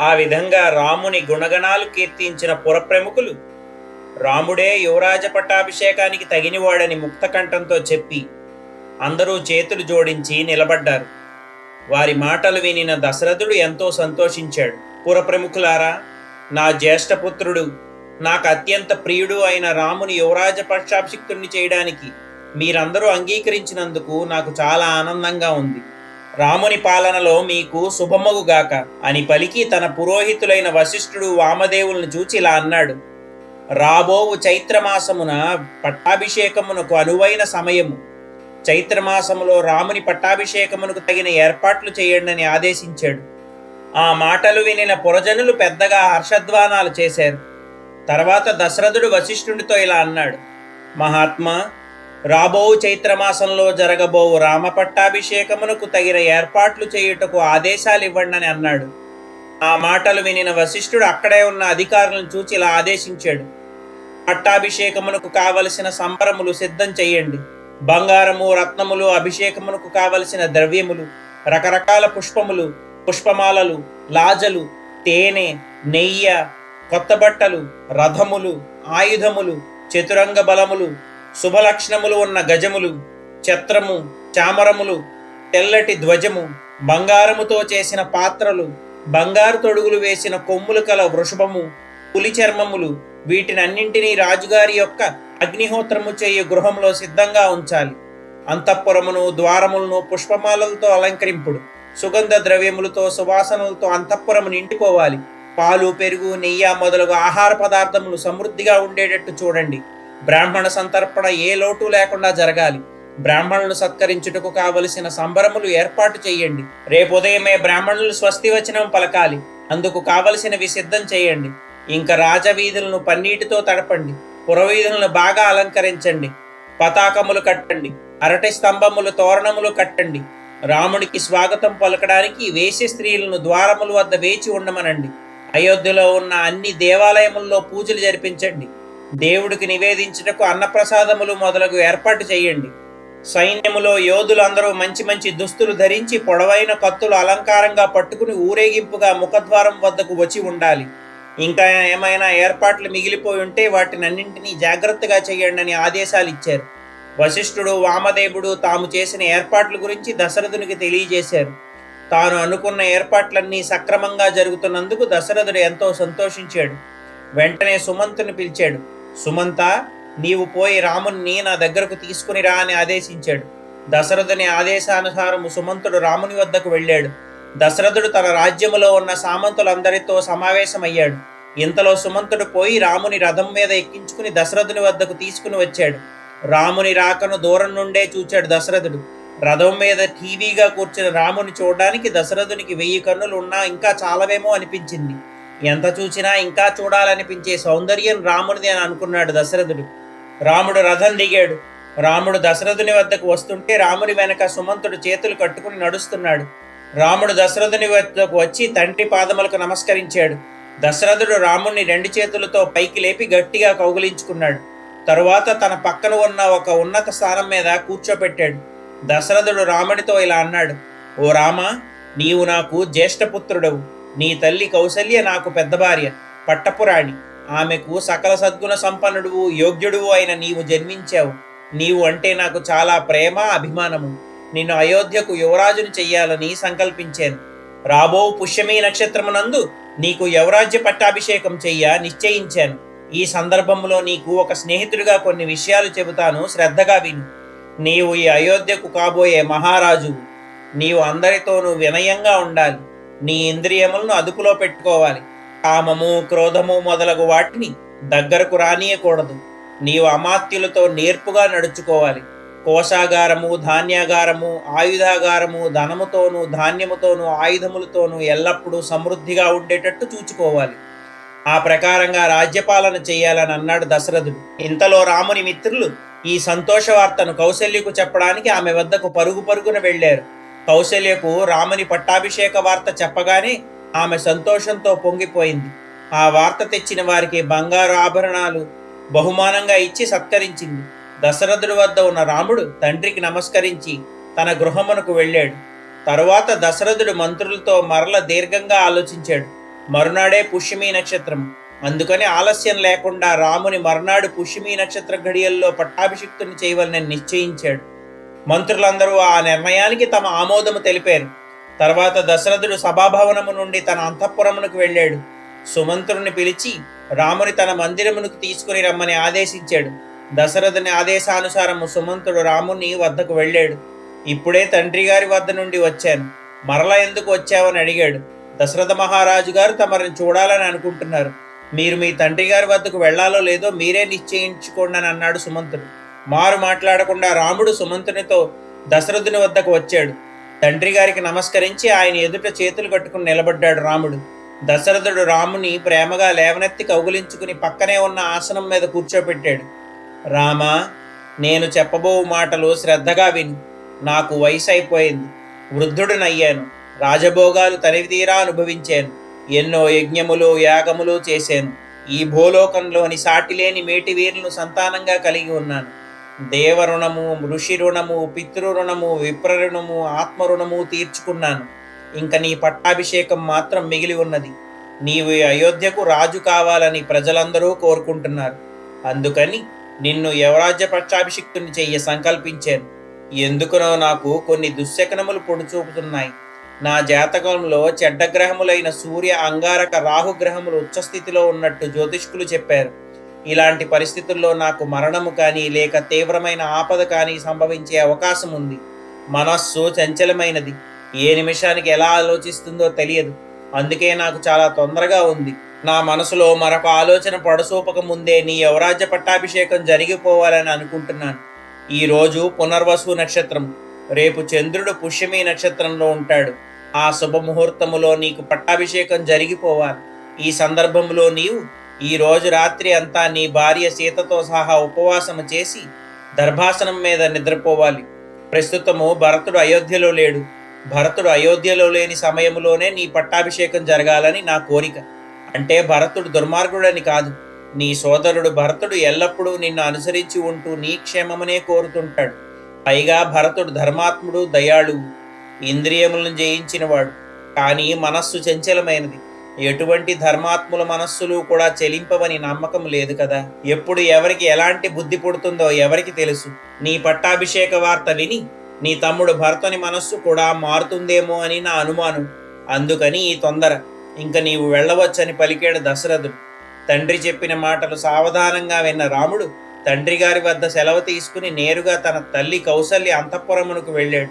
ఆ విధంగా రాముని గుణగణాలు కీర్తించిన పురప్రముఖులు రాముడే యువరాజ పట్టాభిషేకానికి తగినవాడని ముక్తకంఠంతో చెప్పి అందరూ చేతులు జోడించి నిలబడ్డారు. వారి మాటలు వినిన దశరథుడు ఎంతో సంతోషించాడు. పురప్రముఖులారా నా జ్యేష్ఠపుత్రుడు నాకు అత్యంత ప్రియుడు అయిన రాముని యువరాజ పట్టాభిషిక్తుడిని చేయడానికి మీరందరూ అంగీకరించినందుకు నాకు చాలా ఆనందంగా ఉంది. రాముని పాలనలో మీకు శుభమగుగాక అని పలికి తన పురోహితులైన వశిష్ఠుడు వామదేవులను చూచి ఇలా అన్నాడు. రాబోవు చైత్రమాసమున పట్టాభిషేకమునకు అనువైన సమయము. చైత్రమాసములో రాముని పట్టాభిషేకమునకు తగిన ఏర్పాట్లు చేయండి అని ఆదేశించాడు. ఆ మాటలు వినిన పురజనులు పెద్దగా హర్షధ్వానాలు చేశారు. తర్వాత దశరథుడు వశిష్ఠునితో ఇలా అన్నాడు. మహాత్మా రాబోవు చైత్రమాసంలో జరగబోవు రామ పట్టాభిషేకమునకు తగిన ఏర్పాట్లు చేయుటకు ఆదేశాలు ఇవ్వండి అన్నాడు. ఆ మాటలు వినిన వశిష్ఠుడు అక్కడే ఉన్న అధికారులను చూచి ఇలా ఆదేశించాడు. పట్టాభిషేకమునకు కావలసిన సంబరములు సిద్ధం చేయండి. బంగారము రత్నములు అభిషేకమునకు కావలసిన ద్రవ్యములు రకరకాల పుష్పములు పుష్పమాలలు లాజలు తేనె నెయ్య కొత్త బట్టలు రథములు ఆయుధములు చతురంగ బలములు శుభలక్షణములు ఉన్న గజములు ఛత్రము చామరములు తెల్లటి ధ్వజము బంగారముతో చేసిన పాత్రలు బంగారు తొడుగులు వేసిన కొమ్ములు కల వృషభము పులి చర్మములు వీటినన్నింటినీ రాజుగారి యొక్క అగ్నిహోత్రము చేయు గృహంలో సిద్ధంగా ఉంచాలి. అంతఃపురమును ద్వారములను పుష్పమాలలతో అలంకరింపుడు. సుగంధ ద్రవ్యములతో సువాసనలతో అంతఃపురము నిండిపోవాలి. పాలు పెరుగు నెయ్యి మొదలగు ఆహార పదార్థములు సమృద్ధిగా ఉండేటట్టు చూడండి. బ్రాహ్మణ సంతర్పణ ఏ లోటు లేకుండా జరగాలి. బ్రాహ్మణులను సత్కరించుటకు కావలసిన సంబరములు ఏర్పాటు చేయండి. రేపు ఉదయమే బ్రాహ్మణులు స్వస్తి వచనం పలకాలి. అందుకు కావలసినవి సిద్ధం చేయండి. ఇంకా రాజవీధులను పన్నీటితో తడపండి. పురవీధులను బాగా అలంకరించండి. పతాకములు కట్టండి. అరటి స్తంభములు తోరణములు కట్టండి. రాముడికి స్వాగతం పలకడానికి వేసి స్త్రీలను ద్వారముల వద్ద వేచి ఉండమనండి. అయోధ్యలో ఉన్న అన్ని దేవాలయముల్లో పూజలు జరిపించండి. దేవుడికి నివేదించుటకు అన్నప్రసాదములు మొదలగు ఏర్పాటు చేయండి. సైన్యములో యోధులు అందరూ మంచి మంచి దుస్తులు ధరించి పొడవైన కత్తులు అలంకారంగా పట్టుకుని ఊరేగింపుగా ముఖద్వారం వద్దకు వచ్చి ఉండాలి. ఇంకా ఏమైనా ఏర్పాట్లు మిగిలిపోయి ఉంటే వాటినన్నింటినీ జాగ్రత్తగా చేయండి అని ఆదేశాలు ఇచ్చారు వశిష్ఠుడు వామదేవుడు తాము చేసిన ఏర్పాట్ల గురించి దశరథునికి తెలియజేశారు. తాను అనుకున్న ఏర్పాట్లన్నీ సక్రమంగా జరుగుతున్నందుకు దశరథుడు ఎంతో సంతోషించాడు. వెంటనే సుమంతుని పిలిచాడు. సుమంత నీవు పోయి రాముణ్ణి నా దగ్గరకు తీసుకునిరా అని ఆదేశించాడు. దశరథుని ఆదేశానుసారము సుమంతుడు రాముని వద్దకు వెళ్ళాడు. దశరథుడు తన రాజ్యములో ఉన్న సామంతులందరితో సమావేశమయ్యాడు. ఇంతలో సుమంతుడు పోయి రాముని రథం మీద ఎక్కించుకుని దశరథుని వద్దకు తీసుకుని వచ్చాడు. రాముని రాకను దూరం నుండే చూచాడు దశరథుడు. రథం మీద టీవీగా కూర్చుని రాముని చూడడానికి దశరథునికి వెయ్యి కన్నులు ఉన్నా ఇంకా చాలవేమో అనిపించింది. ఎంత చూసినా ఇంకా చూడాలనిపించే సౌందర్యం రాముడిది అని అనుకున్నాడు దశరథుడు. రాముడు రథం దిగాడు. రాముడు దశరథుని వద్దకు వస్తుంటే రాముని వెనక సుమంతుడు చేతులు కట్టుకుని నడుస్తున్నాడు. రాముడు దశరథుని వద్దకు వచ్చి తండ్రి పాదములకు నమస్కరించాడు. దశరథుడు రాముణ్ణి రెండు చేతులతో పైకి లేపి గట్టిగా కౌగిలించుకున్నాడు. తరువాత తన పక్కన ఉన్న ఒక ఉన్నత స్థానం మీద కూర్చోబెట్టాడు దశరథుడు రాముడితో ఇలా అన్నాడు ఓ రామ నీవు నాకు జ్యేష్ఠపుత్రుడవు నీ తల్లి కౌసల్య నాకు పెద్ద భార్య పట్టపురాణి. ఆమెకు సకల సద్గుణ సంపన్నుడువు యోగ్యుడువు అయిన నీవు జన్మించావు. నీవు అంటే నాకు చాలా ప్రేమ అభిమానము. నిన్ను అయోధ్యకు యువరాజును చెయ్యాలని సంకల్పించాను. రాబో పుష్యమీ నక్షత్రమునందు నీకు యువరాజ్య పట్టాభిషేకం చెయ్య నిశ్చయించాను. ఈ సందర్భంలో నీకు ఒక స్నేహితుడిగా కొన్ని విషయాలు చెబుతాను శ్రద్ధగా విను. నీవు ఈ అయోధ్యకు కాబోయే మహారాజువు. నీవు అందరితోనూ వినయంగా ఉండాలి. నీ ఇంద్రియములను అదుపులో పెట్టుకోవాలి. కామము క్రోధము మొదలగు వాటిని దగ్గరకు రానియకూడదు. నీవు అమాత్యులతో నేర్పుగా నడుచుకోవాలి. కోశాగారము ధాన్యాగారము ఆయుధాగారము ధనముతోనూ ధాన్యముతోనూ ఆయుధములతోనూ ఎల్లప్పుడూ సమృద్ధిగా ఉండేటట్టు చూచుకోవాలి. ఆ ప్రకారంగా రాజ్యపాలన చేయాలని అన్నాడు దశరథుడు. ఇంతలో రాముని మిత్రులు ఈ సంతోష వార్తను కౌశల్యకు చెప్పడానికి ఆమె వద్దకు పరుగు పరుగున వెళ్ళారు. కౌశల్యకు రాముని పట్టాభిషేక వార్త చెప్పగానే ఆమె సంతోషంతో పొంగిపోయింది. ఆ వార్త తెచ్చిన వారికి బంగారు ఆభరణాలు బహుమానంగా ఇచ్చి సత్కరించింది. దశరథుడి వద్ద ఉన్న రాముడు తండ్రికి నమస్కరించి తన గృహమునకు వెళ్ళాడు. తరువాత దశరథుడు మంత్రులతో మరల దీర్ఘంగా ఆలోచించాడు. మరునాడే పుష్యమి నక్షత్రం. అందుకని ఆలస్యం లేకుండా రాముని మర్నాడు పుష్యమి నక్షత్ర ఘడియల్లో పట్టాభిషిక్తుని చేయవలని నిశ్చయించాడు. మంత్రులందరూ ఆ నిర్ణయానికి తమ ఆమోదము తెలిపారు. తర్వాత దశరథుడు సభాభవనము నుండి తన అంతఃపురమునకు వెళ్ళాడు. సుమంత్రుని పిలిచి రాముని తన మందిరమునకు తీసుకుని రమ్మని ఆదేశించాడు. దశరథుని ఆదేశానుసారము సుమంతుడు రాముని వద్దకు వెళ్ళాడు. ఇప్పుడే తండ్రి గారి వద్ద నుండి వచ్చాను. మరల ఎందుకు వచ్చావని అడిగాడు. దశరథ మహారాజు గారు తమరిని చూడాలని అనుకుంటున్నారు. మీరు మీ తండ్రి గారి వద్దకు వెళ్ళాలో లేదో మీరే నిశ్చయించుకోండి అని అన్నాడు సుమంతుడు మారు మాట్లాడకుండా రాముడు సుమంతునితో దశరథుని వద్దకు వచ్చాడు. తండ్రి గారికి నమస్కరించి ఆయన ఎదుట చేతులు కట్టుకుని నిలబడ్డాడు రాముడు. దశరథుడు రాముని ప్రేమగా లేవనెత్తి కౌగులించుకుని పక్కనే ఉన్న ఆసనం మీద కూర్చోబెట్టాడు రామా నేను చెప్పబో మాటలు శ్రద్ధగా విని. నాకు వయసు అయిపోయింది వృద్ధుడినయ్యాను రాజభోగాలు తనివి తీరా అనుభవించాను. ఎన్నో యజ్ఞములు యాగములు చేశాను. ఈ భూలోకంలోని సాటిలేని మేటి వీరులను సంతానంగా కలిగి ఉన్నాను. దేవరుణము ఋషి రుణము పితృ రుణము విప్ర రుణము తీర్చుకున్నాను. ఇంక నీ పట్టాభిషేకం మాత్రం మిగిలి ఉన్నది. నీవు అయోధ్యకు రాజు కావాలని ప్రజలందరూ కోరుకుంటున్నారు. అందుకని నిన్ను యువరాజ్య పట్టాభిషిక్తుని చెయ్య సంకల్పించాను. ఎందుకునో నాకు కొన్ని దుశ్శకనములు పొడిచూపుతున్నాయి. నా జాతకంలో చెడ్డ గ్రహములైన సూర్య అంగారక రాహు గ్రహములు ఉచ్చస్థితిలో ఉన్నట్టు జ్యోతిష్కులు చెప్పారు. ఇలాంటి పరిస్థితుల్లో నాకు మరణము కానీ లేక తీవ్రమైన ఆపద కానీ సంభవించే అవకాశం ఉంది. మనస్సు చంచలమైనది. ఏ నిమిషానికి ఎలా ఆలోచిస్తుందో తెలియదు. అందుకే నాకు చాలా తొందరగా ఉంది. నా మనసులో మరొక ఆలోచన పడసూపక ముందే నీ యువరాజ్య పట్టాభిషేకం జరిగిపోవాలని అనుకుంటున్నాను. ఈ రోజు పునర్వసు నక్షత్రం. రేపు చంద్రుడు పుష్యమి నక్షత్రంలో ఉంటాడు. ఆ శుభముహూర్తములో నీకు పట్టాభిషేకం జరిగిపోవాలి. ఈ సందర్భంలో నీవు ఈ రోజు రాత్రి అంతా నీ భార్య సీతతో సహా ఉపవాసము చేసి దర్భాసనం మీద నిద్రపోవాలి. ప్రస్తుతము భరతుడు అయోధ్యలో లేడు. భరతుడు అయోధ్యలో లేని సమయంలోనే నీ పట్టాభిషేకం జరగాలని నా కోరిక. అంటే భరతుడు దుర్మార్గుడని కాదు. నీ సోదరుడు భరతుడు ఎల్లప్పుడూ నిన్ను అనుసరించి ఉంటూ నీ క్షేమమనే కోరుతుంటాడు. పైగా భరతుడు ధర్మాత్ముడు దయాళువు. ఇంద్రియములను జయించినవాడు. కానీ మనస్సు చంచలమైనది. ఎటువంటి ధర్మాత్ముల మనస్సులు కూడా చెలింపవని నమ్మకం లేదు కదా. ఎప్పుడు ఎవరికి ఎలాంటి బుద్ధి పుడుతుందో ఎవరికి తెలుసు. నీ పట్టాభిషేక వార్త విని నీ తమ్ముడు భర్తని మనస్సు కూడా మారుతుందేమో అని నా అనుమానం. అందుకని ఈ తొందర. ఇంక నీవు వెళ్ళవచ్చని పలికాడు దశరథుడు. తండ్రి చెప్పిన మాటలు సావధానంగా విన్న రాముడు తండ్రి గారి వద్ద సెలవు తీసుకుని నేరుగా తన తల్లి కౌసల్య అంతఃపురమునకు వెళ్ళాడు.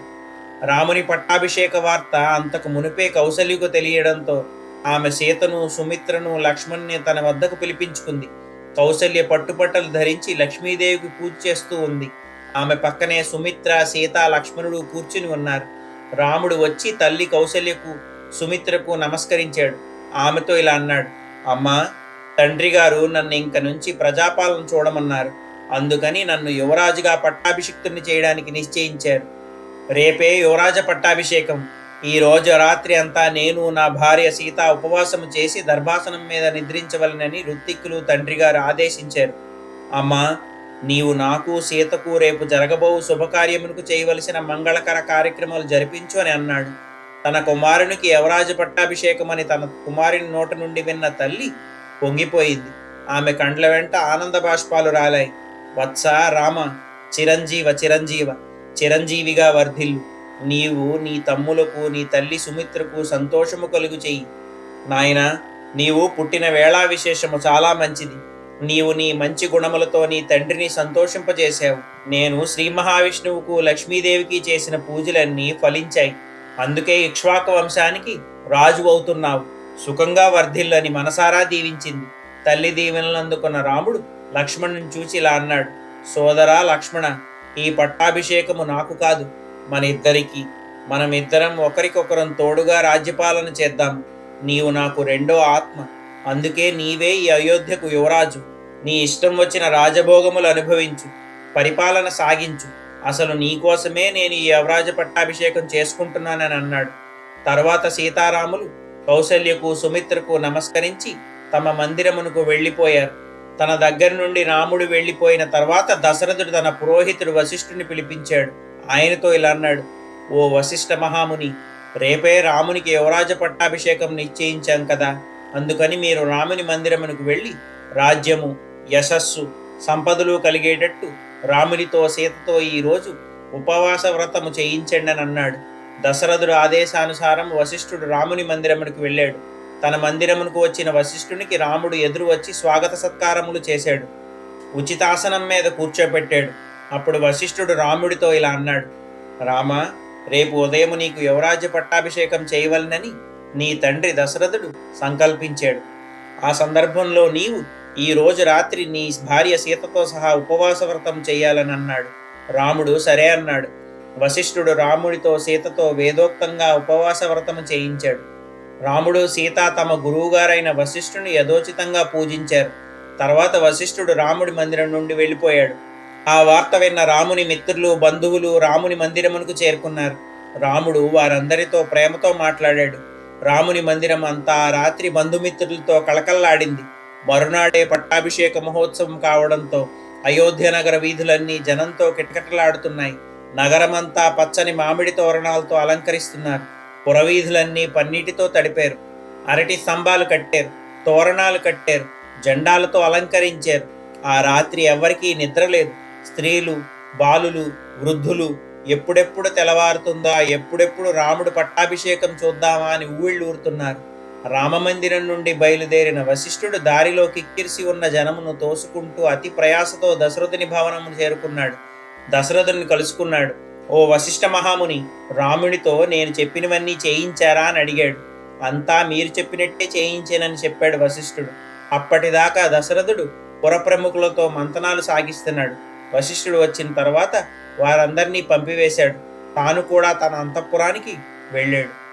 రాముని పట్టాభిషేక వార్త అంతకు మునిపే కౌసల్యకు తెలియడంతో ఆమె సీతను సుమిత్రను లక్ష్మణ్ని తన వద్దకు పిలిపించుకుంది. కౌసల్య పట్టుపట్టలు ధరించి లక్ష్మీదేవికి పూజ చేస్తూ ఉంది. ఆమె పక్కనే సుమిత్ర సీత లక్ష్మణుడు కూర్చుని ఉన్నారు. రాముడు వచ్చి తల్లి కౌసల్యకు సుమిత్రకు నమస్కరించాడు. ఆమెతో ఇలా అన్నాడు అమ్మా తండ్రి గారు నన్ను ఇంక నుంచి ప్రజాపాలన చూడమన్నారు. అందుకని నన్ను యువరాజుగా పట్టాభిషిక్తుని చేయడానికి నిశ్చయించారు. రేపే యువరాజ పట్టాభిషేకం. ఈ రోజు రాత్రి అంతా నేను నా భార్య సీత ఉపవాసము చేసి దర్భాసనం మీద నిద్రించవలనని రుత్తిక్కులు తండ్రి గారు ఆదేశించారు. అమ్మా నీవు నాకు సీతకు రేపు జరగబోవు శుభకార్యమునకు చేయవలసిన మంగళకర కార్యక్రమాలు జరిపించు అని అన్నాడు. తన కుమారునికి యవరాజు పట్టాభిషేకం అని తన కుమారుని నోట నుండి విన్న తల్లి పొంగిపోయింది. ఆమె కండ్ల వెంట ఆనంద బాష్పాలు రాలాయి. వత్స రామ చిరంజీవ చిరంజీవ చిరంజీవిగా వర్ధిల్లు. నీవు నీ తమ్ములకు నీ తల్లి సుమిత్రకు సంతోషము కలుగు చెయ్యి. నాయనా నీవు పుట్టిన వేళా విశేషము చాలా మంచిది. నీవు నీ మంచి గుణములతో నీ తండ్రిని సంతోషింపజేశావు. నేను శ్రీ మహావిష్ణువుకు లక్ష్మీదేవికి చేసిన పూజలన్నీ ఫలించాయి. అందుకే ఇక్ష్వాక వంశానికి రాజు అవుతున్నావు. సుఖంగా వర్ధిల్లని మనసారా దీవించింది. తల్లి దీవెనలు అందుకున్న రాముడు లక్ష్మణుని చూచి ఇలా అన్నాడు. సోదరా లక్ష్మణ ఈ పట్టాభిషేకము నాకు కాదు. మన ఇద్దరికి మనమిద్దరం ఒకరికొకరం తోడుగా రాజ్యపాలన చేద్దాం. నీవు నాకు రెండో ఆత్మ. అందుకే నీవే ఈ అయోధ్యకు యువరాజు. నీ ఇష్టం వచ్చిన రాజభోగములు అనుభవించు. పరిపాలన సాగించు. అసలు నీకోసమే నేను ఈ యువరాజ పట్టాభిషేకం చేసుకుంటున్నానని అన్నాడు. తర్వాత సీతారాములు కౌశల్యకు సుమిత్రకు నమస్కరించి తమ మందిరమునకు వెళ్ళిపోయారు. తన దగ్గర నుండి రాముడు వెళ్ళిపోయిన తర్వాత దశరథుడు తన పురోహితుడు వశిష్ఠుని పిలిపించాడు. ఆయనతో ఇలా అన్నాడు ఓ వశిష్ఠ మహాముని రేపే రామునికి యువరాజ పట్టాభిషేకం నిశ్చయించాం కదా. అందుకని మీరు రాముని మందిరమునకు వెళ్ళి రాజ్యము యశస్సు సంపదలు కలిగేటట్టు రామునితో సీతతో ఈరోజు ఉపవాస వ్రతము చేయించండి అని అన్నాడు. దశరథుడు ఆదేశానుసారం వశిష్ఠుడు రాముని మందిరమునకు వెళ్ళాడు. తన మందిరమునకు వచ్చిన వశిష్ఠునికి రాముడు ఎదురు వచ్చి స్వాగత సత్కారములు చేశాడు. ఉచితాసనం మీద కూర్చోపెట్టాడు. అప్పుడు వశిష్ఠుడు రాముడితో ఇలా అన్నాడు రామా రేపు ఉదయం నీకు యువరాజ్య పట్టాభిషేకం చేయవలనని నీ తండ్రి దశరథుడు సంకల్పించాడు. ఆ సందర్భంలో నీవు ఈ రోజు రాత్రి నీ భార్య సీతతో సహా ఉపవాస వ్రతం చేయాలని అన్నాడు రాముడు సరే అన్నాడు. వశిష్ఠుడు రాముడితో సీతతో వేదోక్తంగా ఉపవాస వ్రతము చేయించాడు. రాముడు సీత తమ గురువుగారైన వశిష్ఠుని యథోచితంగా పూజించారు. తర్వాత వశిష్ఠుడు రాముడి మందిరం నుండి వెళ్ళిపోయాడు. ఆ వార్త విన్న రాముని మిత్రులు బంధువులు రాముని మందిరమునకు చేరుకున్నారు. రాముడు వారందరితో ప్రేమతో మాట్లాడాడు. రాముని మందిరం అంతా ఆ రాత్రి బంధుమిత్రులతో కళకల్లాడింది మరునాడే పట్టాభిషేక మహోత్సవం కావడంతో అయోధ్య నగర వీధులన్నీ జనంతో కిటకిటలాడుతున్నాయి. నగరమంతా పచ్చని మామిడి తోరణాలతో అలంకరిస్తున్నారు. పురవీధులన్నీ పన్నీటితో తడిపారు. అరటి స్తంభాలు కట్టారు. తోరణాలు కట్టారు. జెండాలతో అలంకరించారు. ఆ రాత్రి ఎవ్వరికీ నిద్ర లేదు. స్త్రీలు బాలులు వృద్ధులు ఎప్పుడెప్పుడు తెలవారుతుందా ఎప్పుడెప్పుడు రాముడు పట్టాభిషేకం చూద్దామా అని ఊళ్ళూరుతున్నారు. రామమందిరం నుండి బయలుదేరిన వశిష్ఠుడు దారిలో కిక్కిరిసి ఉన్న జనమును తోసుకుంటూ అతి ప్రయాసతో దశరథుని భవనమును చేరుకున్నాడు. దశరథుని కలుసుకున్నాడు. ఓ వశిష్ఠ మహాముని రాముడితో నేను చెప్పినవన్నీ చేయించారా? అని అడిగాడు. అంతా మీరు చెప్పినట్టే చేయించానని చెప్పాడు వశిష్ఠుడు. అప్పటిదాకా దశరథుడు పురప్రముఖులతో మంతనాలు సాగిస్తున్నాడు. వశిష్ఠుడు వచ్చిన తర్వాత వారందరినీ పంపివేశాడు. తాను కూడా తన అంతఃపురానికి వెళ్ళాడు.